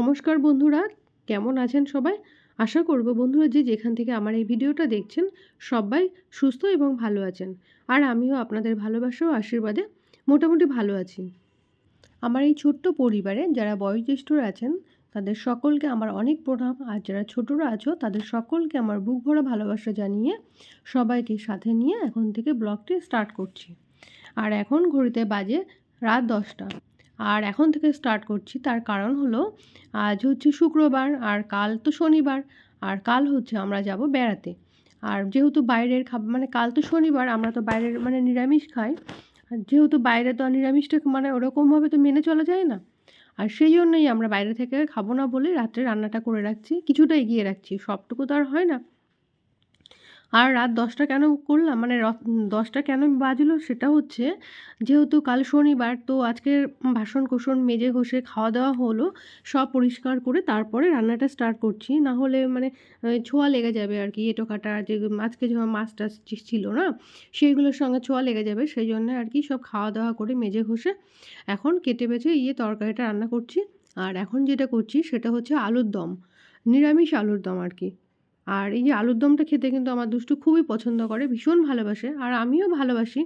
নমস্কার বন্ধুরা, কেমন আছেন সবাই? আশা করব বন্ধুরা যে যেখান থেকে আমার এই ভিডিওটা দেখছেন, সবাই সুস্থ এবং ভালো আছেন। আর আমিও আপনাদের ভালোবাসা ও আশীর্বাদে মোটামুটি ভালো আছি। আমার এই ছোট্ট পরিবারে যারা বয়োজ্যেষ্ঠরা আছেন, তাদের সকলকে আমার অনেক প্রণাম। আর যারা ছোটরা আছো, তাদের সকলকে আমার বুক ভরা ভালোবাসা জানিয়ে সবাইকে সাথে নিয়ে এখন থেকে ব্লগটি স্টার্ট করছি। আর এখন ঘড়িতে বাজে রাত দশটা। আর এখন থেকে স্টার্ট করছি। তার কারণ হলো, আজ হচ্ছে শুক্রবার আর কাল তো শনিবার, আর কাল হচ্ছে আমরা যাব বেড়াতে। আর যেহেতু বাইরের খাবার মানে কাল তো শনিবার, আমরা তো বাইরের মানে নিরামিষ খাই। যেহেতু বাইরে তো নিরামিষটা মানে ওরকমভাবে তো মেনে চলা যায় না। আর সেই জন্যই আমরা বাইরে থেকে খাব না বলে রাত্রে রান্নাটা করে রাখছি, কিছুটা এগিয়ে রাখছি। সবটুকু তো আর হয় না। আর রাত দশটা কেন করলাম? মানে দশটা কেন বাজলো সেটা হচ্ছে, যেহেতু কাল শনিবার, তো আজকে বাসন কোসন মেজে ঘষে খাওয়া দাওয়া হলো, সব পরিষ্কার করে তারপরে রান্নাটা স্টার্ট করছি। না হলে মানে ছোঁয়া লেগে যাবে আর কি, এটো কাটা, যে আজকে যে মাছ টাছ ছিল না, সেইগুলোর সঙ্গে ছোঁয়া লেগে যাবে, সেই জন্য আর কি সব খাওয়া দাওয়া করে মেজে ঘষে এখন কেটে বেছে ইয়ে তরকারিটা রান্না করছি। আর এখন যেটা করছি সেটা হচ্ছে আলুর দম, নিরামিষ আলুর দম আর কি। আর এই যে আলুর দমটা খেতে কিন্তু আমার দুষ্টু খুবই পছন্দ করে, ভীষণ ভালোবাসে আর আমিও ভালোবাসি।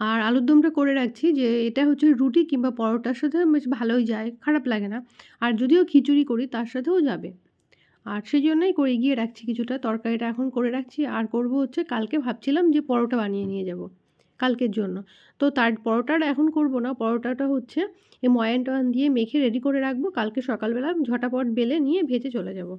আর আলুর দমটা করে রাখছি যে এটা হচ্ছে রুটি কিংবা পরোটার সাথে বেশ ভালোই যায়, খারাপ লাগে না। আর যদিও খিচুড়ি করি তার সাথেও যাবে। আর সেই জন্যই করে গিয়ে রাখছি কিছুটা, তরকারিটা এখন করে রাখছি। আর করব হচ্ছে কালকে ভাবছিলাম যে পরোটা বানিয়ে নিয়ে যাব কালকের জন্য। তো তার পরোটাটা এখন করব না, পরোটাটা হচ্ছে এই ময়ান টয়ান দিয়ে মেখে রেডি করে রাখব। কালকে সকালবেলা ঝটাপট বেলে নিয়ে ভেজে চলে যাব।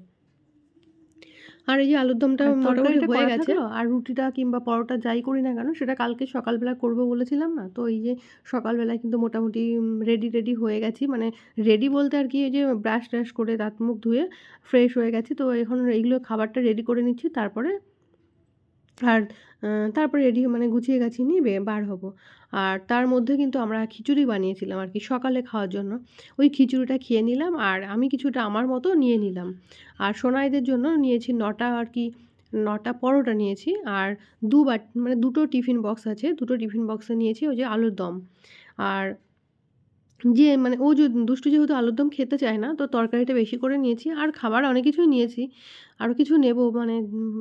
আর এই যে আলুর দমটা মোটামুটি হয়ে গেছে। আর রুটিটা কিংবা পরোটা যাই করি না কেন সেটা কালকে সকালবেলা করব বলেছিলাম না? তো এই যে সকালবেলায় কিন্তু মোটামুটি রেডি রেডি হয়ে গেছি। মানে রেডি বলতে আর কি এই যে ব্রাশ ট্রাশ করে দাঁত মুখ ধুয়ে ফ্রেশ হয়ে গেছি। তো এখন এইগুলো খাবারটা রেডি করে নিচ্ছি। তারপরে আর তারপরে রেডি মানে গুছিয়ে গাছিয়ে নিয়ে বার হব। আর তার মধ্যে কিন্তু আমরা খিচুড়ি বানিয়েছিলাম আর কি সকালে খাওয়ার জন্য। ওই খিচুড়িটা খেয়ে নিলাম আর আমি কিছুটা আমার মতো নিয়ে নিলাম। আর সোনাইদের জন্য নিয়েছি নটা আর কি নটা পরোটা নিয়েছি আর দু বাট মানে দুটো টিফিন বক্স আছে। দুটো টিফিন বক্সে নিয়েছি ওই যে আলুর দম। আর যে মানে ও দুষ্টু যেহেতু আলুর দম খেতে চায় না, তো তরকারিটা বেশি করে নিয়েছি আর খাবার অনেক কিছুই নিয়েছি। আরও কিছু নেব মানে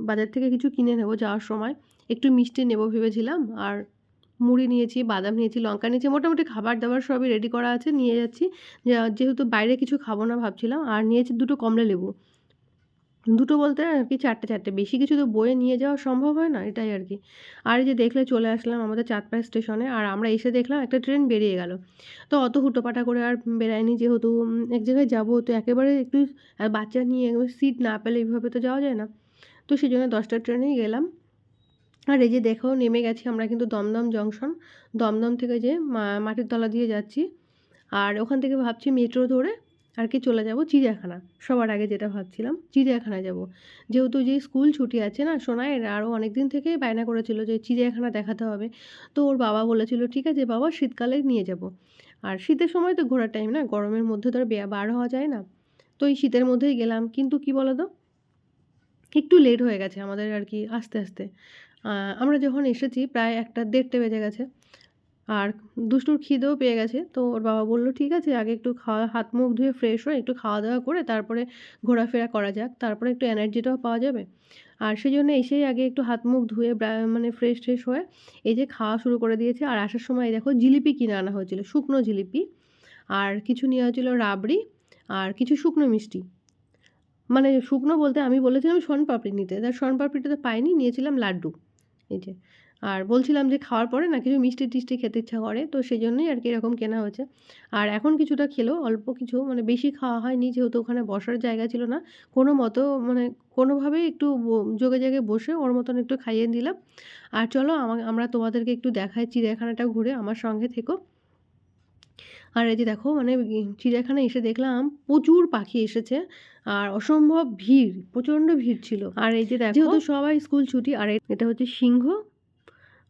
বাজার থেকে কিছু কিনে নেব যাওয়ার সময়। একটু মিষ্টি নেব ভেবেছিলাম আর মুড়ি নিয়েছি, বাদাম নিয়েছি, লঙ্কা নিয়েছি, মোটামুটি খাবার দাবার সবই রেডি করা আছে, নিয়ে যাচ্ছি। যেহেতু বাইরে কিছু খাব না ভাবছিলাম, আর নিয়েছি দুটো কমলা লেবু। দুটো বলতে আর কি চারটে চারটে। বেশি কিছু তো বয়ে নিয়ে যাওয়া সম্ভব হয় না, এটাই আর কি আর যে দেখলে চলে আসলাম আমাদের চাঁদপাড়া স্টেশনে, আর আমরা এসে দেখলাম একটা ট্রেন বেরিয়ে গেল। তো অত হুটোপাটা করে আর বেরায়নি যেহেতু এক জায়গায় যাব, তো একেবারে একটু বাচ্চা নিয়ে সিট না পেলে এইভাবে তো যাওয়া যায় না। তো সেই জন্য দশটার ট্রেনেই গেলাম। আর এই যে দেখো, নেমে গেছি আমরা কিন্তু দমদম জংশন। দমদম থেকে যে মাটির তলা দিয়ে যাচ্ছি। আর ওখান থেকে ভাবছি মেট্রো ধরে আর কি চলে যাব চিড়িয়াখানা। সবার আগে যেটা ভাবছিলাম চিড়িয়াখানা যাব। যেহেতু যে স্কুল ছুটি আছে না সোনায়ের আরও অনেক দিন থেকেই বায়না করেছিল যে চিড়িয়াখানা দেখাতে হবে। তো ওর বাবা বলেছিল, ঠিক আছে বাবা, শীতকালে নিয়ে যাব। আর শীতের সময় তো ঘোরার টাইম না, গরমের মধ্যে তো আর বার হওয়া যায় না। তো এই শীতের মধ্যেই গেলাম, কিন্তু কি বলো তো একটু লেট হয়ে গেছে আমাদের আর কি আস্তে আস্তে। আমরা যখন এসেছি, প্রায় একটা দেড়টে বেজে গেছে। আর দুষ্টুর খিদেও পেয়ে গেছে। তো ওর বাবা বলল, ঠিক আছে, আগে একটু খাওয়া, হাত মুখ ধুয়ে ফ্রেশ হয়ে একটু খাওয়া দাওয়া করে তারপরে ঘোরাফেরা করা যাক, তারপরে একটু এনার্জিটাও পাওয়া যাবে। আর সেই জন্য এসেই আগে একটু হাত মুখ ধুয়ে মানে ফ্রেশ ট্রেশ হয়ে এই যে খাওয়া শুরু করে দিয়েছে। আর আসার সময় দেখো জিলিপি কিনে আনা হয়েছিল, শুকনো জিলিপি। আর কিছু নেওয়া হয়েছিল রাবড়ি আর কিছু শুকনো মিষ্টি। মানে শুকনো বলতে আমি বলেছিলাম শনপাপড়ি নিতে তার শনপাপড়িটা তো পাইনি, নিয়েছিলাম লাড্ডু। এই যে আর বলছিলাম যে খাওয়ার পরে না কিছু মিষ্টি টিষ্টি খেতে ইচ্ছা করে, তো সেই জন্যই আর কি এরকম কেনা হয়েছে। আর এখন কিছুটা খেলেও অল্প কিছু মানে বেশি খাওয়া হয়নি যেহেতু ওখানে বসার জায়গা ছিল না। কোনো মতো মানে কোনোভাবেই একটু যোগে জায়গায় বসে ওর মতন একটু খাইয়ে দিলাম। আর চলো আমরা তোমাদেরকে একটু দেখাই চিড়িয়াখানাটা ঘুরে, আমার সঙ্গে থেকো। আর এই যে দেখো মানে চিড়িয়াখানা এসে দেখলাম প্রচুর পাখি এসেছে, আর অসম্ভব ভিড়, প্রচণ্ড ভিড় ছিল। আর এই যে দেখো সবাই স্কুল ছুটি, আর এটা হচ্ছে সিংহ।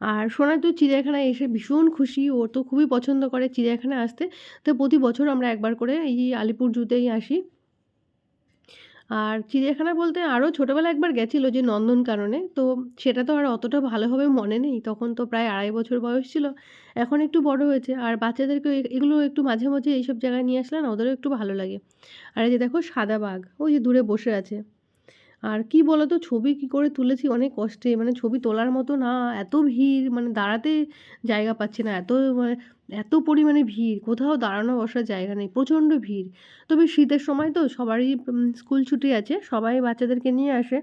আর সোনা তো চিড়িয়াখানায় এসে ভীষণ খুশি। ও তো খুবই পছন্দ করে চিড়িয়াখানায় আসতে। তো প্রতি বছর আমরা একবার করে এই আলিপুর জুতেই আসি। আর চিড়িয়াখানা বলতে আরও ছোটোবেলা একবার গেছিল যে নন্দনকাননে তো সেটা তো আর অতটা ভালোভাবে মনে নেই। তখন তো প্রায় আড়াই বছর বয়স ছিল। এখন একটু বড় হয়েছে। আর বাচ্চাদেরকেও এ- এগুলো একটু মাঝে মাঝে এইসব জায়গায় নিয়ে আসলে না, ওদেরও একটু ভালো লাগে। আর এই যে দেখো সাদা বাঘ, ওই যে দূরে বসে আছে। আর কি বলো তো ছবি কি করে তুলেছি অনেক কষ্টে। মানে ছবি তোলার মতো না, এত ভিড় মানে দাঁড়াতে জায়গা পাচ্ছি না। এত মানে এত পরিমাণে ভিড়, কোথাও দাঁড়ানো বসার জায়গা নেই, প্রচণ্ড ভিড়। তবে শীতের সময় তো সবারই স্কুল ছুটি আছে, সবাই বাচ্চাদেরকে নিয়ে আসে।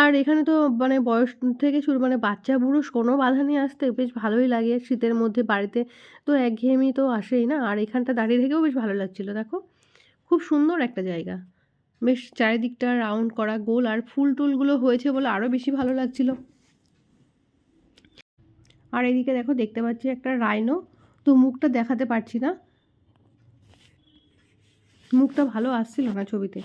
আর এখানে তো মানে বয়স থেকে শুরু মানে বাচ্চা বুড়ো কোনো বাধা নিয়ে আসতে, বেশ ভালোই লাগে শীতের মধ্যে বাড়িতে। তো একঘেয়েমি তো আসেই না, আর এখানটা দাঁড়িয়ে থেকেও বেশ ভালো লাগছিল, দেখো। খুব সুন্দর একটা জায়গা। বেশ চারিদিকটা রাউন্ড করা গোল আর ফুল টুলগুলো হয়েছে বলে আরও বেশি ভালো লাগছিল। আর এদিকে দেখো, দেখতে পাচ্ছি একটা রাইনো তো মুখটা দেখাতে পারছি না। মুখটা ভালো আসছিল না ছবিতে।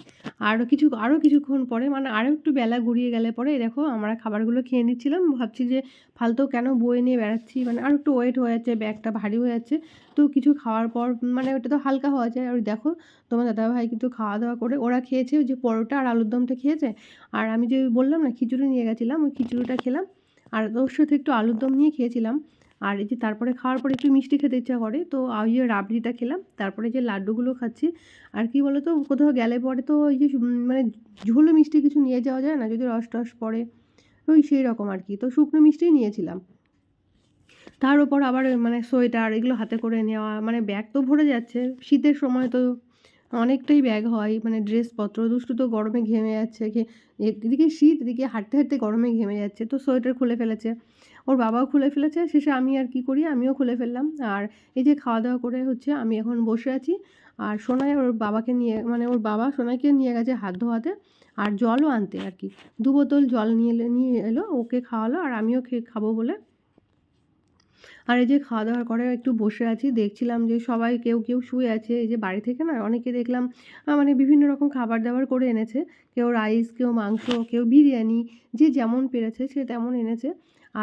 আরও কিছু আরও কিছুক্ষণ পরে মানে আরও একটু বেলা গড়িয়ে গেলে পরে দেখো আমরা খাবারগুলো খেয়ে নিচ্ছিলাম। ভাবছি যে ফালতু কেন বয়ে নিয়ে বেড়াচ্ছি? মানে আর একটু ওয়েট হয়ে যাচ্ছে, ব্যাগটা ভারী হয়ে যাচ্ছে। তো কিছু খাওয়ার পর মানে ওটা তো হালকা হওয়া যায়। আর দেখো, তোমার দাদাভাই কিন্তু খাওয়া দাওয়া করে, ওরা খেয়েছে যে পরোটা আর আলুর দমটা খেয়েছে। আর আমি যে বললাম না, খিচুড়ি নিয়ে গেছিলাম, ওই খিচুড়িটা খেলাম। আর ওর সাথে একটু আলুর দম নিয়ে খেয়েছিলাম। আর এই যে তারপরে খাওয়ার পরে একটু মিষ্টি খেতে ইচ্ছা করে, তো ওই যে রাবড়িটা খেলাম, তারপরে যে লাড্ডুগুলো খাচ্ছি, আর কি বলো তো কোথাও গেলে পরে তো ওই যে মানে ঝোলো মিষ্টি কিছু নিয়ে যাওয়া যায় না, যদি রস টস পড়ে, ওই সেই রকম আর কি, তো শুকনো মিষ্টিই নিয়েছিলাম। তার উপর আবার মানে সোয়েটার এগুলো হাতে করে নেওয়া মানে ব্যাগ তো ভরে যাচ্ছে, শীতের সময় তো অনেকটাই ব্যাগ হয় মানে ড্রেসপত্র, দুষ্টু তো গরমে ঘেমে যাচ্ছে এদিকে শীত, এদিকে হাঁটতে হাঁটতে গরমে ঘেমে যাচ্ছে, তো সোয়েটার খুলে ফেলেছে। ওর বাবাও খুলে ফেলেছে। শেষে আমি আর কি করি? আমিও খুলে ফেললাম। আর এই যে খাওয়া দাওয়া করে হচ্ছে আমি এখন বসে আছি। আর সোনাই ওর বাবাকে নিয়ে মানে ওর বাবা সোনাইকে নিয়ে গেছে হাত ধোয়াতে। আর জলও আনতে আর কি। দু বোতল জল নিয়ে নিয়ে এলো, ওকে খাওয়ালো আর আমিও খেয়ে খাব বলে। আর এই যে খাওয়া দাওয়ার করে একটু বসে আছি। দেখছিলাম যে সবাই কেউ কেউ শুয়ে আছে। এই যে বাড়ি থেকে না অনেকে দেখলাম মানে বিভিন্ন রকম খাবার দাবার করে এনেছে। কেউ রাইস কেউ মাংস, কেউ বিরিয়ানি, যে যেমন পেরেছে সে তেমন এনেছে।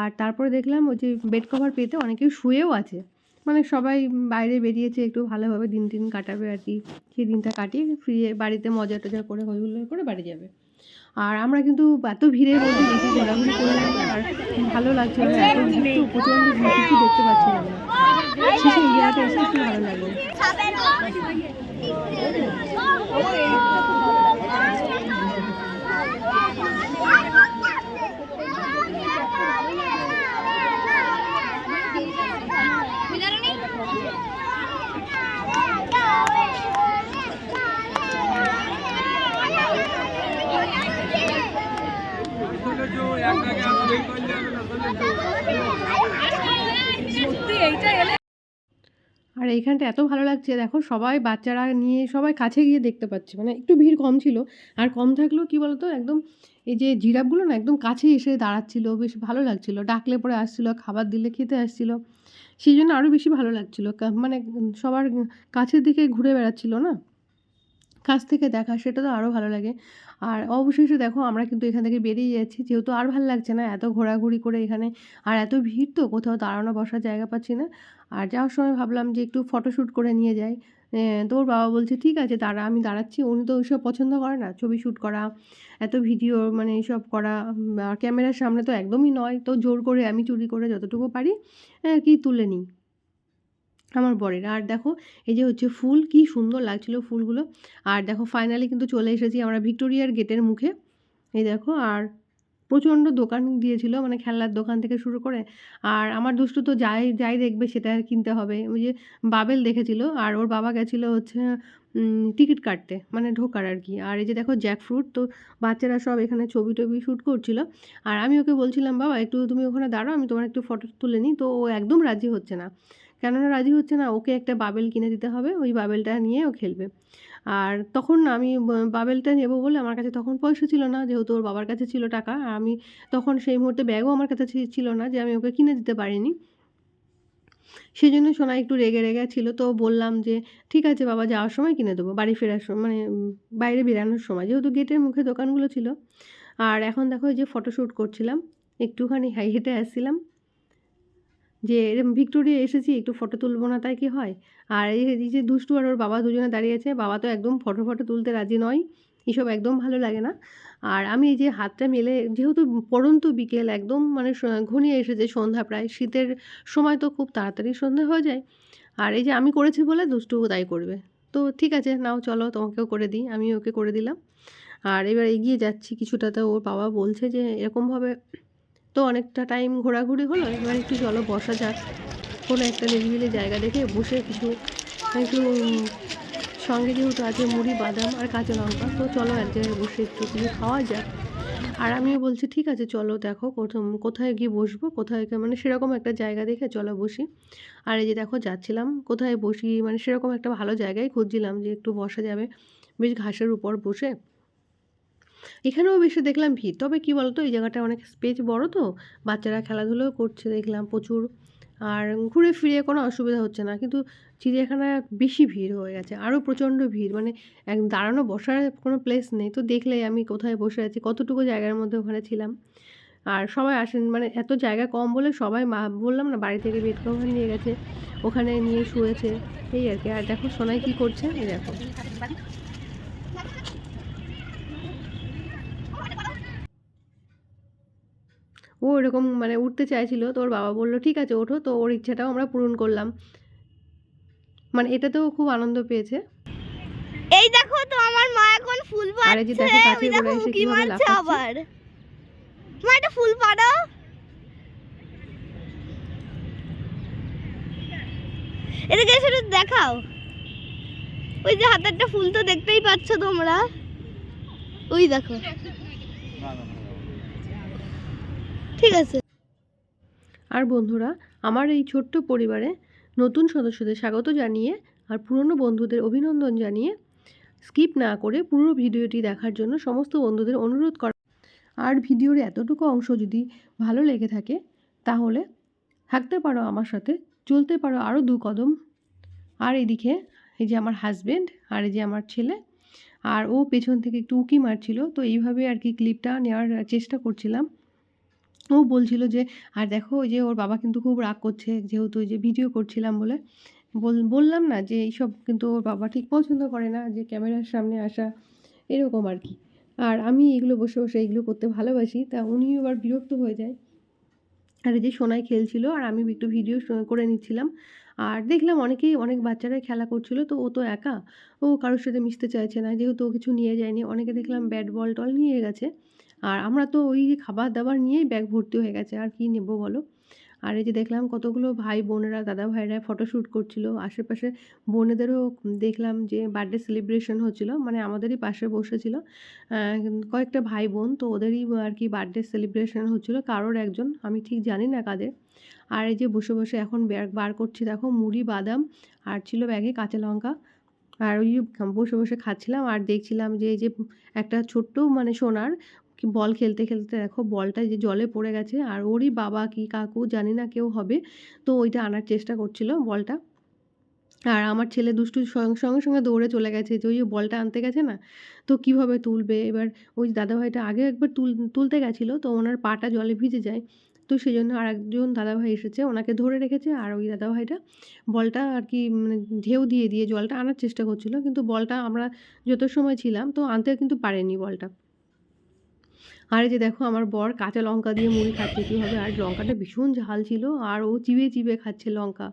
আর তারপরে দেখলাম ওই যে বেড কভার পেতে অনেকে শুয়েও আছে। মানে সবাই বাইরে বেরিয়েছে, একটু ভালোভাবে দিন দিন কাটাবে আর কি। সেই দিনটা কাটিয়ে ফিরে বাড়িতে মজা টজা করে, হইহুল্লোড় করে বাড়ি যাবে। আর আমরা কিন্তু এত ভিড়ের মধ্যে বেশি ঘোরাঘুরি করলাম আর ভালো লাগছিল না, এত ভিড় তো প্রচণ্ড ভিড় কিছু দেখতে পাচ্ছিলাম না শেষে এই এসে একটু ভালো লাগল। আর এত ভালো লাগছে, দেখো সবাই বাচ্চারা নিয়ে সবাই কাছে গিয়ে দেখতে পাচ্ছে। মানে একটু ভিড় কম ছিল, আর কম থাকলেও কি বলতো, একদম এই যে জিরাফগুলো না একদম কাছে এসে দাঁড়াচ্ছিলো, বেশ ভালো লাগছিল। ডাকলে পরে আসছিল, খাবার দিলে খেতে আসছিল। সেই জন্য আরও বেশি ভালো লাগছিল। মানে সবার কাছের দিকে ঘুরে বেড়াচ্ছিলো না? কাছ থেকে দেখা, সেটা তো আরও ভালো লাগে। আর অবশেষে দেখো আমরা কিন্তু এখান থেকে বেরিয়ে যাচ্ছি, যেহেতু আর ভালো লাগছে না, এত ঘোরাঘুরি করে এখানে, আর এত ভিড় তো, কোথাও দাঁড়ানো বসার জায়গা পাচ্ছি না। আর যাওয়ার সময় ভাবলাম যে একটু ফটোশ্যুট করে নিয়ে যাই। তোর বাবা বলছে, ঠিক আছে, দাঁড়া, আমি দাঁড়াচ্ছি। উনি তো ওইসব পছন্দ করে না, ছবি শ্যুট করা, এত ভিডিও মানে এইসব করা ক্যামেরার সামনে তো একদমই নয়। তো জোর করে আমি চুরি করে যতটুকু পারি কি তুলে নিই। আমার বরের। আর দেখো, এই যে হচ্ছে ফুল, কি সুন্দর লাগছিল ফুলগুলো। আর দেখো ফাইনালি কিন্তু চলে এসেছি আমরা ভিক্টোরিয়ার গেটের মুখে। এই দেখো, আর প্রচণ্ড দোকান দিয়েছিল মানে খেলনার দোকান থেকে শুরু করে। আর আমার দুষ্টু তো যাই যাই দেখবে সেটা কিনতে হবে। ওই যে বাবেল দেখেছিল, আর ওর বাবা গেছিল হচ্ছে টিকিট কাটতে মানে ঢোকার আর কি। আর এই যে দেখো জ্যাকফ্রুট তো বাচ্চারা সব এখানে ছবি টবি শ্যুট করছিল। আর আমি ওকে বলছিলাম, বাবা, একটু তুমি ওখানে দাঁড়াও, আমি তোমার একটু ফটো তুলে নিই। তো ও একদম রাজি হচ্ছে না। কেননা রাজি হচ্ছে না, ওকে একটা বাবেল কিনে দিতে হবে, ওই বাবেলটা নিয়ে ও খেলবে। আর তখন আমি বাবেলটা নেব বলে আমার কাছে তখন পয়সা ছিল না, যেহেতু ওর বাবার কাছে ছিল টাকা, আর আমি তখন সেই মুহূর্তে ব্যাগও আমার কাছে ছিল না যে আমি ওকে কিনে দিতে পারিনি। সেই জন্য সোনা একটু রেগে রেগে ছিল, তো বললাম যে, ঠিক আছে বাবা, যাওয়ার সময় কিনে দেবো, বাড়ি ফেরার সময় মানে বাইরে বেরানোর সময়। যেহেতু গেটের মুখে দোকানগুলো ছিল। আর এখন দেখো যে ফটোশ্যুট করছিলাম, একটুখানি হাই হেঁটে আসছিলাম। যে ভিক্টোরিয়া এসেছি, একটু ফটো তুলবো না, তাই কি হয়? আর এই যে দুষ্টু আর ওর বাবা দুজনে দাঁড়িয়ে আছে, বাবা তো একদম ফটো ফটো তুলতে রাজি নয়, এসব একদম ভালো লাগে না। আর আমি এই যে হাতটা মেলে, যেহেতু পড়ন্ত বিকেল, একদম মানে ঘনিয়ে এসেছে সন্ধ্যা প্রায়, শীতের সময় তো খুব তাড়াতাড়ি সন্ধ্যা হয়ে যায়। আর এই যে আমি করেছি বলে দুষ্টু তাই করবে। তো ঠিক আছে, নাও চলো, তোমাকেও করে দিই আমি ওকে করে দিলাম। আর এবার এগিয়ে যাচ্ছি কিছুটা, তো ওর বাবা বলছে যে, এরকমভাবে তো অনেকটা টাইম ঘোরাঘুরি হলো, এবার একটু চলো বসা যাক। কোনো একটা নিরিবিলি জায়গা দেখে বসে কিছু, একটু, সঙ্গে যেহেতু আছে মুড়ি, বাদাম আর কাঁচা লঙ্কা, তো চলো এক জায়গায় বসে একটু কিছু খাওয়া যাক। আর আমিও বলছি, ঠিক আছে, চলো দেখো কোথায় গিয়ে বসবো, কোথায় মানে সেরকম একটা জায়গা দেখে চলো বসি। আর এই যে দেখো যাচ্ছিলাম, কোথায় বসি মানে সেরকম একটা ভালো জায়গায় খুঁজছিলাম যে একটু বসা যাবে। বেশ ঘাসের উপর বসে এখানেও বেশি দেখলাম ভিড়। তবে কি বলতো, এই জায়গাটা অনেক স্পেস বড় তো। বাচ্চারা খেলাধুলোও করছে, দেখলাম প্রচুর। আর ঘুরে ফিরে কোনো অসুবিধা হচ্ছে না। কিন্তু চিড়িয়াখানা বেশি ভিড় হয়ে গেছে, আরও প্রচণ্ড ভিড়। মানে এক দাঁড়ানো বসার কোনো প্লেস নেই। তো দেখলেই আমি কোথায় বসে আছি, কতটুকু জায়গার মধ্যে ওখানে ছিলাম। আর সবাই আসেন মানে এত জায়গা কম বলে সবাই মা, বললাম না, বাড়ি থেকে বেড কভার নিয়ে গেছে। ওখানে নিয়ে শুয়েছে। এই আর কি। আর দেখো সোনাই কী করছে, এই দেখো। ও এরকম মানে উঠতে চাইছিল তো ওর বাবা বলল ঠিক আছে ওঠো। তো ওর ইচ্ছাটাও আমরা পূরণ করলাম। মানে এটাতেও খুব আনন্দ পেয়েছে। এই দেখো তো আমার মা এখন ফুল আর এই যে পাড়ছে দেখো কাছে ওই দেখো উঁকি মারছে আবার। মা এটা ফুল পাড়ো। এদিকে এসে দেখাও। ওই যে হাতে একটা ফুল তো দেখতেই পাচ্ছ তোমরা। ওই দেখো। ঠিক আছে। আর বন্ধুরা, আমার এই ছোট্ট পরিবারে নতুন সদস্যদের স্বাগত জানিয়ে আর পুরনো বন্ধুদের অভিনন্দন জানিয়ে স্কিপ না করে পুরো ভিডিওটি দেখার জন্য সমস্ত বন্ধুদের অনুরোধ করা। আর ভিডিওর এতটুকু অংশ যদি ভালো লেগে থাকে, তাহলে থাকতে পারো আমার সাথে, চলতে পারো আরও দু কদম। আর এদিকে এই যে আমার হাজবেন্ড আর এই যে আমার ছেলে, আর ও পেছন থেকে একটু উঁকি মারছিল, তো এইভাবে আর কি ক্লিপটা নেওয়ার চেষ্টা করছিলাম। ও বলছিল যে, আর দেখো ওই যে ওর বাবা কিন্তু খুব রাগ করছে, যেহেতু ওই যে ভিডিও করছিলাম বলে। বল- বললাম না যে, এইসব কিন্তু ওর বাবা ঠিক পছন্দ করে না, যে ক্যামেরার সামনে আসা। এরকম আর কি। আর আমি এগুলো বসে বসে এগুলো করতে ভালোবাসি, তা উনি আবার বিরক্ত হয়ে যায়। আর এই যে সোনাই খেলছিল, আর আমি একটু ভিডিও করে নিচ্ছিলাম। আর দেখলাম অনেকেই, অনেক বাচ্চারাই খেলা করছিল, তো ও তো একা। ও কারোর সাথে মিশতে চাইছে না, যেহেতু ও কিছু নিয়ে যায়নি, অনেকে দেখলাম ব্যাট বল টল নিয়ে গেছে। আর আমরা তো ওই খাবার দাবার নিয়েই ব্যাগ ভর্তি হয়ে গেছে, আর কি নেব বলো? আর এই যে দেখলাম কতগুলো ভাই বোনেরা, দাদা ভাইরা ফটোশ্যুট করছিল। আশেপাশে বোনেদেরও দেখলাম যে বার্থডে সেলিব্রেশন হচ্ছিল মানে আমাদেরই পাশে বসেছিল। কয়েকটা ভাই বোন, তো ওদেরই আর কি বার্থডে সেলিব্রেশন হচ্ছিল। কারোর একজন, আমি ঠিক জানি না কাদের। আর এই যে বসে বসে এখন ব্যাগ বার করছি, দেখো মুড়ি, বাদাম, আর ছিল ব্যাগে কাঁচা লঙ্কা। আর ওই বসে বসে খাচ্ছিলাম, আর দেখছিলাম যে এই যে একটা ছোট্ট মানে সোনার বল খেলতে খেলতে দেখো বলটা যে জলে পড়ে গেছে আর ওরই বাবা কি কাকু জানি না কেউ হবে। তো ওইটা আনার চেষ্টা করছিল বলটা। আর আমার ছেলে দুষ্টু সঙ্গে সঙ্গে দৌড়ে চলে গেছে যে ওই বলটা আনতে গেছে না? তো কীভাবে তুলবে? এবার ওই দাদাভাইটা আগে একবার তুল, তুলতে গেছিল তো ওনার পাটা জলে ভিজে যায়। তো সেই জন্য আর একজন দাদাভাই এসেছে, ওনাকে ধরে রেখেছে আর ওই দাদাভাইটা বলটা আর কি মানে ঢেউ দিয়ে দিয়ে জলটা আনার চেষ্টা করছিল। কিন্তু বলটা আমরা যত সময় ছিলাম তো আনতে কিন্তু পারেনি বলটা। আর এই যে দেখো আমার বর কাঁচা লঙ্কা দিয়ে মুড়ি খাচ্ছে কীভাবে আর লঙ্কাটা ভীষণ ঝাল ছিল আর ও চিবিয়ে চিবিয়ে খাচ্ছে লঙ্কা।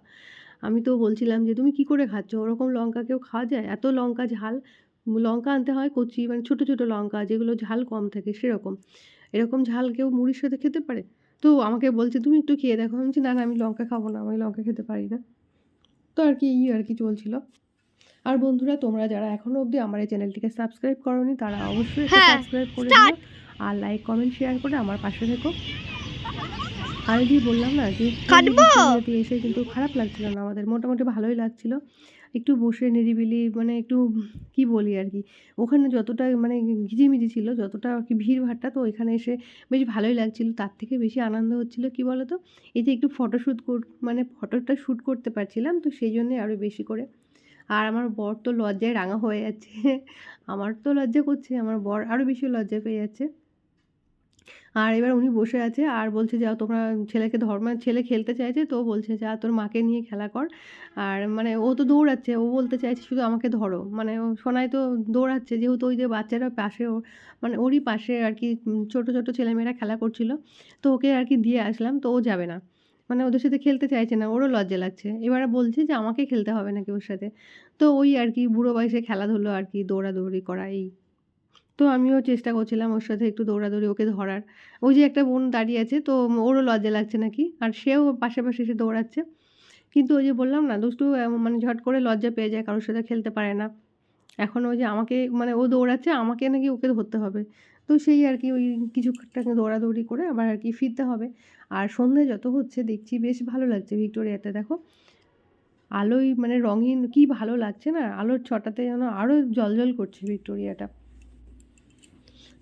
আমি তো বলছিলাম যে তুমি কি করে খাচ্ছ? ওরকম লঙ্কা কেউ খাওয়া যায়? এত লঙ্কা ঝাল? লঙ্কা আনতে হয় কচি মানে ছোটো ছোটো লঙ্কা যেগুলো ঝাল কম থাকে সেরকম। এরকম ঝাল কেউ মুড়ির সাথে খেতে পারে? তো আমাকে বলছে তুমি একটু খেয়ে দেখো। আমি বলছি না না আমি লঙ্কা খাব না আমি লঙ্কা খেতে পারি না। তো আর কি এই আর কি চলছিল। আর বন্ধুরা তোমরা যারা এখনও অবধি আমার এই চ্যানেলটিকে সাবস্ক্রাইব করোনি তারা অবশ্যই হ্যাঁ, সাবস্ক্রাইব করে. দিও। আর লাইক কমেন্ট শেয়ার করে আমার পাশে থেকো। আর এই যে বললাম না যে কাটবো? এসে কিন্তু খারাপ লাগছিল না আমাদের মোটামুটি ভালোই লাগছিল। একটু বসে নিরিবিলি মানে একটু কি বলি আর কি ওখানে যতটা মানে ঘিজিমিজি ছিল যতটা আর কি ভিড় ভাট্টা তো এখানে এসে বেশ ভালোই লাগছিল। তার থেকে বেশি আনন্দ হচ্ছিল কি বলো তো এই যে একটু ফটোশ্যুট মানে ফটোটা শ্যুট করতে পারছিলাম তো সেই জন্যে আরও বেশি করে। আর আমার বর তো লজ্জায় রাঙা হয়ে যাচ্ছে আমার তো লজ্জা করছে আমার বর আরও বেশি লজ্জা পেয়ে যাচ্ছে। আর এবার উনি বসে আছে আর বলছে যাও তোমরা ছেলেকে ধর মানে ছেলে খেলতে চাইছে তো বলছে যা তোর মাকে নিয়ে খেলা কর। আর মানে ও তো দৌড়াচ্ছে, ও বলতে চাইছে শুধু আমাকে ধরো। মানে ও সোনাই তো দৌড়াচ্ছে, যেহেতু ওই যে বাচ্চারা পাশে ওর মানে ওরই পাশে আর কি ছোট ছোট ছেলেমেয়েরা খেলা করছিল। তো ওকে আর কি দিয়ে আসলাম, তো ও যাবে না। মানে ওদের সাথে খেলতে চাইছে না, ওরও লজ্জা লাগছে। এবারে বলছে যে, আমাকে খেলতে হবে নাকি ওর সাথে? তো ওই আর কি, বুড়ো বয়সে খেলাধুলো আর কি, দৌড়াদৌড়ি করা, এই তো আমিও চেষ্টা করছিলাম ওর সাথে একটু দৌড়াদৌড়ি ওকে ধরার। ওই যে একটা বোন দাঁড়িয়ে আছে, তো ওরও লজ্জা লাগছে নাকি? আর সেও পাশাপাশি পাশে এসে দৌড়াচ্ছে। কিন্তু ওই যে বললাম না, দুষ্টু মানে ঝট করে লজ্জা পেয়ে যায়, কারোর সাথে খেলতে পারে না। এখন ওই যে আমাকে মানে ও দৌড়াচ্ছে, আমাকে নাকি ওকে ধরতে হবে। তো সেই আর কি, ওই কিছুটা দৌড়াদৌড়ি করে আবার আর কি ফিরতে হবে। আর সন্ধে যত হচ্ছে, দেখছি বেশ ভালো লাগছে ভিক্টোরিয়াতে, দেখো। আলোয় মানে রঙিন, কি ভালো লাগছে না? আলোর ছটাতে যেন আরও জলজল করছে ভিক্টোরিয়াটা।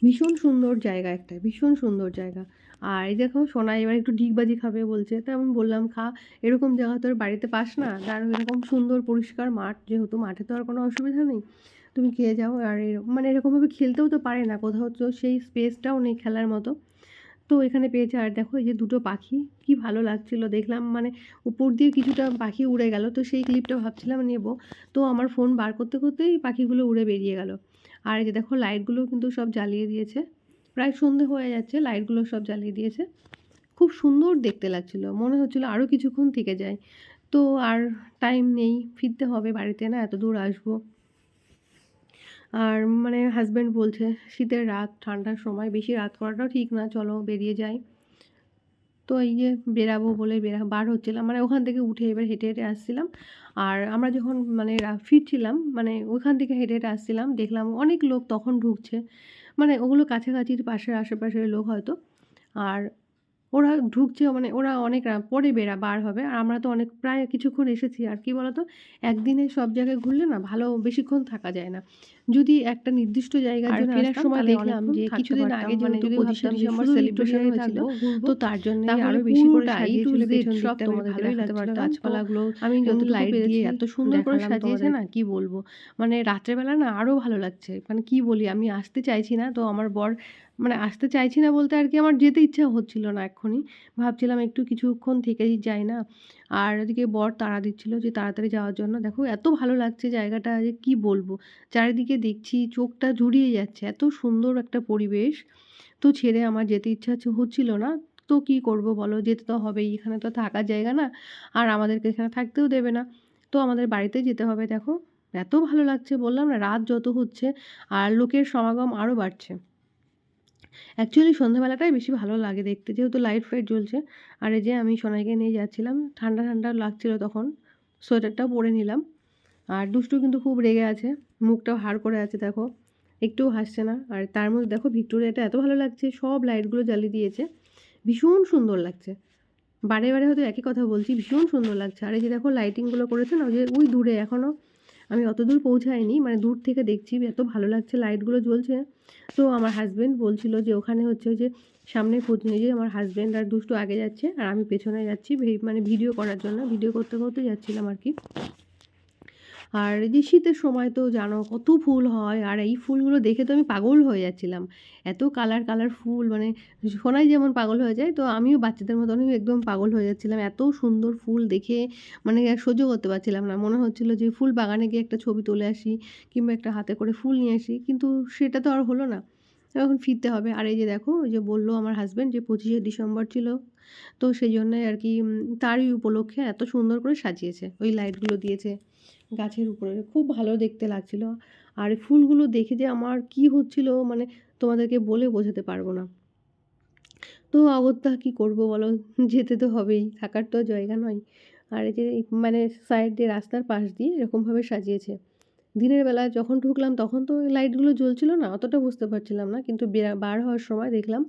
ভীষণ সুন্দর জায়গা একটা, ভীষণ সুন্দর জায়গা। আর এই দেখো, সোনা এবার একটু ডিগবাজি খাবে বলছে। তো আমি বললাম, খা, এরকম জায়গা তোর বাড়িতে পাস না? আর এরকম সুন্দর পরিষ্কার মাঠ, যেহেতু মাঠে তো আর কোনো অসুবিধা নেই। তুমি খেয়ে যাও। আর এরকম মানে এরকমভাবে খেলতেও তো পারে না কোথাও, তো সেই স্পেসটাও নেই খেলার মতো। তো এখানে পেয়েছে, আর দেখো, এই যে দুটো পাখি, কি ভালো লাগছিল দেখলাম। মানে উপর দিয়ে কিছুটা পাখি উড়ে গেল, তো সেই ক্লিপটা ভাবছিলাম নেব। তো আমার ফোন বার করতে করতেই পাখিগুলো উড়ে বেরিয়ে গেল। আর এই যে দেখো লাইটগুলো কিন্তু সব জ্বালিয়ে দিয়েছে। প্রায় সন্ধে হয়ে যাচ্ছে, লাইটগুলো সব জ্বালিয়ে দিয়েছে। খুব সুন্দর দেখতে লাগছিল, মনে হচ্ছিল আরও কিছুক্ষণ থেকে যায়। তো আর টাইম নেই, ফিরতে হবে বাড়িতে না, এত দূর আসব। আর মানে হাজব্যান্ড বলছে, শীতের রাত, ঠান্ডার সময়, বেশি রাত করাটাও ঠিক না, চলো বেরিয়ে যাই। তো এই যে বেরাবো বলে বেরা, বার হচ্ছিলাম মানে ওখান থেকে উঠে এবার হেঁটে হেঁটে আসছিলাম। আর আমরা যখন মানে ফিরছিলাম মানে ওখান থেকে হেঁটে হেঁটে আসছিলাম, দেখলাম অনেক লোক তখন ঢুকছে। মানে ওগুলো কাছাকাছির পাশের আশেপাশের লোক হয়তো। আর ওরা ঢুকছে মানে ওরা অনেক পরে বেড়া বার হবে। আর আমরা তো অনেক প্রায় কিছুক্ষণ এসেছি। আর কি বলতো? একদিনে সব জায়গায় ঘুরলে না ভালো বেশিক্ষণ থাকা যায় না। যদি একটা নির্দিষ্ট জায়গার জন্য ফেরার সময় দেখলাম যে কিছুদিন আগে মানে যদি পঁচিশে ডিসেম্বর থাকব, ঘুরবো, তো তার জন্য আরও বেশি করে A to পেছন সব তোমাদের ভালোই দেখাতে লাগছিল পারতাম। তো গাছপালাগুলো আমি যতটুকু লাইট দিয়ে এত সুন্দর করে সাজিয়েছে না কি বলব? মানে রাত্রেবেলা না আরও ভালো লাগছে। মানে কি বলি আমি আসতে চাইছি না তো আমার বর মানে আসতে চাইছি না বলতে আর কি আমার যেতে ইচ্ছা হচ্ছিল না এক্ষুনি। ভাবছিলাম একটু কিছুক্ষণ থেকেই যাই না। আর এদিকে বর তাড়া দিচ্ছিল যে তাড়াতাড়ি যাওয়ার জন্য। দেখো এত ভালো লাগছে জায়গাটা যে কি বলব? চারিদিকে দেখছি চোখটা জুড়িয়ে যাচ্ছে। এত সুন্দর একটা পরিবেশ। তো ছেড়ে আমার যেতে ইচ্ছা হচ্ছে- হচ্ছিল না। তো কি করব বলো? যেতে তো হবেই। এখানে তো থাকার জায়গা না। আর আমাদেরকে এখানে থাকতেও দেবে না। তো আমাদের বাড়িতে যেতে হবে, দেখো। এত ভালো লাগছে বললাম না, রাত যত হচ্ছে আর লোকের সমাগম আরও বাড়ছে। অ্যাকচুয়ালি সন্ধ্যাবেলাটাই বেশি ভালো লাগে দেখতে, যেহেতু লাইট ফাইট জ্বলছে। আর এই যে আমি সোনাইকে নিয়ে যাচ্ছিলাম, ঠান্ডা ঠান্ডা লাগছিল তখন, সোয়েটারটাও পরে নিলাম। আর দুষ্টু কিন্তু খুব রেগে আছে, মুখটাও হাড় করে আছে, দেখো। একটুও হাসছে না। আর তার মধ্যে দেখো, ভিক্টোরিয়াটা এত ভালো লাগছে, সব লাইটগুলো জ্বালিয়ে দিয়েছে। ভীষণ সুন্দর লাগছে। বারে বারে হয়তো একই কথা বলছি, ভীষণ সুন্দর লাগছে। আর এই যে দেখো লাইটিংগুলো করেছে না, ওই যে, ওই দূরে এখনও আমি অত দূর পৌঁছাইনি মানে দূর থেকে দেখছি, এত ভালো লাগছে, লাইটগুলো জ্বলছে। তো আমার হাজব্যান্ড বলছিল যে ওখানে হচ্ছে যে সামনে যে আমার হাজব্যান্ড আর দুষ্টু আগে যাচ্ছে, আর আমি পেছনে যাচ্ছি মানে ভিডিও করার জন্য ভিডিও করতে করতে যাচ্ছিলাম আর কি। আর যে শীতের সময় তো জানো কত ফুল হয়, আর এই ফুলগুলো দেখে তো আমি পাগল হয়ে যাচ্ছিলাম। এত কালার কালার ফুল মানে সোনাই যেমন পাগল হয়ে যায়, তো আমিও বাচ্চাদের মতো আমি একদম পাগল হয়ে যাচ্ছিলাম। এত সুন্দর ফুল দেখে মানে সহ্য করতে পারছিলাম না। মনে হচ্ছিল যে ফুল বাগানে গিয়ে একটা ছবি তুলে আসি, কিংবা একটা হাতে করে ফুল নিয়ে আসি, কিন্তু সেটা তো আর হলো না। এখন ফিরতে হবে। আর এই যে দেখো যে বলল আমার হাজব্যান্ড যে পঁচিশে ডিসেম্বর ছিল, তো সেই জন্যই আর কি তারই উপলক্ষে এত সুন্দর করে সাজিয়েছে। ওই লাইটগুলো দিয়েছে। গাছের উপরে। খুব ভালো দেখতে লাগছিল। আর ফুলগুলো দেখে যে আমার কি হচ্ছিল মানে তোমাদেরকে বলে বোঝাতে পারব না। তো অগত্যা কি করব বলো? যেতে তো হবেই, থাকার তো জায়গা নয়। আর এই যে মানে সাইড দিয়ে রাস্তার পাশ দিয়ে এরকমভাবে সাজিয়েছে। দিনের বেলা যখন ঢুকলাম তখন তো লাইটগুলো জ্বলছিল না, অতটা বুঝতে পারছিলাম না। কিন্তু বার হওয়ার সময় দেখলাম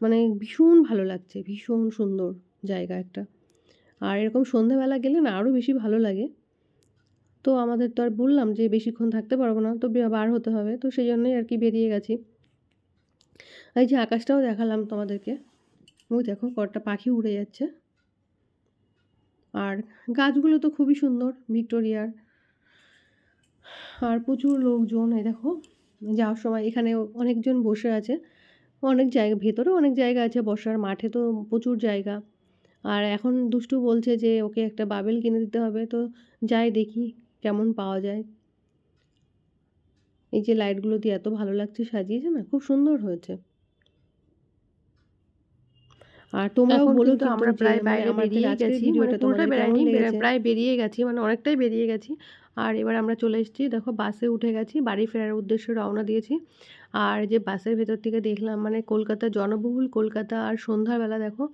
মানে ভীষণ ভালো লাগছে, ভীষণ সুন্দর জায়গা একটা। আর এরকম সন্ধেবেলা গেলে না আরও বেশি ভালো লাগে। তো আমাদের তো আর বললাম যে বেশিক্ষণ থাকতে পারব না, তো বার হতে হবে। তো সেই জন্যই আর কি বেরিয়ে গেছি। এই যে আকাশটাও দেখালাম তোমাদেরকে। ওই দেখো কটা পাখি উড়ে যাচ্ছে। আর গাছগুলো তো খুবই সুন্দর, ভিক্টোরিয়ার। আর প্রচুর লোকজন, এই দেখো। যাওয়ার সময় এখানে অনেকজন বসে আছে। অনেক জায়গা ভেতরেও অনেক জায়গা আছে বসার, মাঠে তো প্রচুর জায়গা। আর এখন দুষ্টু বলছে যে ওকে একটা বাবেল কিনে দিতে হবে। তো যাই দেখি কেমন পাওয়া যায়? এই যে লাইটগুলো দিয়ে এত ভালো লাগছে সাজিয়েছে না খুব সুন্দর হয়েছে। আর তোমরাও বলো কিন্তু আমরা প্রায় মানে বাইরে বেরিয়ে গেছি, মানে পুরোটা লেগেছে? প্রায় বেরিয়ে গেছি মানে অনেকটাই বেরিয়ে গেছি। আর এবার আমরা চলে এসেছি দেখো বাসে উঠে গেছি বাড়ি ফেরার উদ্দেশ্যে রওনা দিয়েছি। আর যে বাসের ভেতর থেকে দেখলাম মানে কলকাতা জনবহুল কলকাতা আর সন্ধ্যাবেলা দেখো,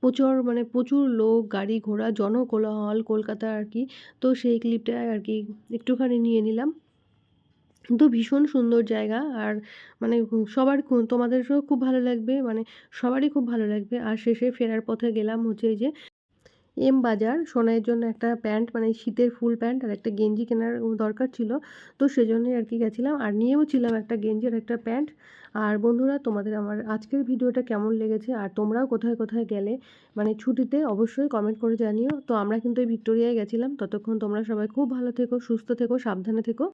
প্রচুর মানে প্রচুর লোক, গাড়ি ঘোড়া, জনকোলাহল কলকাতা আর কি। তো সেই ক্লিপটা আর কি একটুখানি নিয়ে নিলাম। তো ভীষণ সুন্দর জায়গা আর মানে সবার তোমাদেরও খুব ভালো লাগবে মানে সবারই খুব ভালো লাগবে। আর শেষে ফেরার পথে গেলাম হচ্ছে যে এম বাজার। সোনাইয়ের জন্য একটা প্যান্ট মানে শীতের ফুল প্যান্ট আর একটা গেঞ্জি কেনার দরকার ছিল। তো সেজন্যই আর কি গেছিলাম। আর নিয়েও ছিলাম একটা গেঞ্জি আর একটা প্যান্ট। আর বন্ধুরা, তোমাদের আমার আজকের ভিডিওটা কেমন লেগেছে? আর তোমরাও কোথায় কোথায় গেলে? মানে ছুটিতে অবশ্যই কমেন্ট করে জানিও। তো আমরা কিন্তু এই ভিক্টোরিয়ায় গেছিলাম। ততক্ষণ তোমরা সবাই খুব ভালো থেকো, সুস্থ থেকো, সাবধানে থেকো।